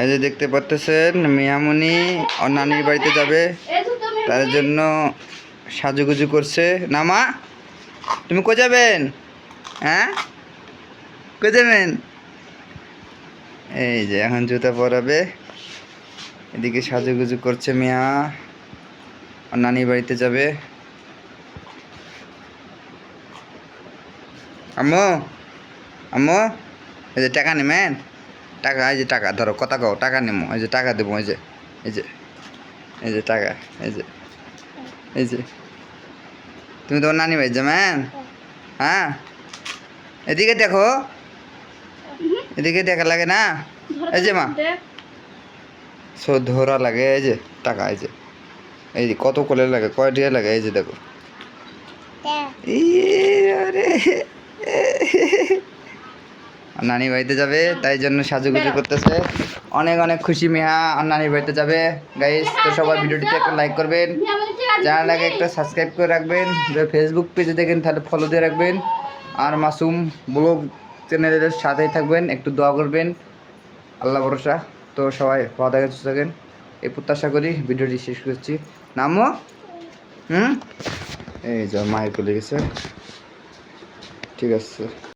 এই যে দেখতে পাচ্তেছেন, মিয়ামনি ওর নানির বাড়িতে যাবে। তার জন্য সাজুগুজু করছে। না, মা, তুমি কো যাবেন? হ্যাঁ? কো যাবেন? এই যে এখন জুতা পরাবে। এদিকে সাজুগুজু করছে মিয়া। ওর নানির বাড়িতে যাবে। আম্মু আম্মু, এই যে টাকা নেবেন? টাকা এই যে টাকা ধরো কথা কও টাকা নেব এই যে টাকা দেবো এই যে এই যে এই যে টাকা এই যে এই যে। তুমি তোমার নানি ভাই যাবেন হ্যাঁ? এদিকে দেখো। এদিকে দেখা লাগে না? এই যে মা। সো ধরা লাগে এই যে টাকা এই যে। এই যে কত কোলে লাগে কয়টিয়া লাগে এই যে দেখো। ই আরে আর। নানি বাড়িতে যাবে তাই জন্য সাজুগুজু করতেছে। অনেক অনেক খুশি মিহা আর নানির বাড়িতে যাবে। গাইস তো সবাই ভিডিওটিতে একটা লাইক করবেন। চ্যানেলটাকে একটা সাবস্ক্রাইব করে রাখবেন। যদি ফেসবুক পেজে দেখেন তাহলে ফলো দিয়ে রাখবেন। আর মাসুম ব্লগ চ্যানেলের সাথেই থাকবেন একটু দোয়া করবেন। আল্লাহ ভরসা। তো সবাই ভালো থাকেন সুস্থ থাকেন। এই প্রত্যাশা করি ভিডিওটি শেষ করছি। নামো? হুম? এই যা মায়ের কোলে গেছে। ঠিক আছে।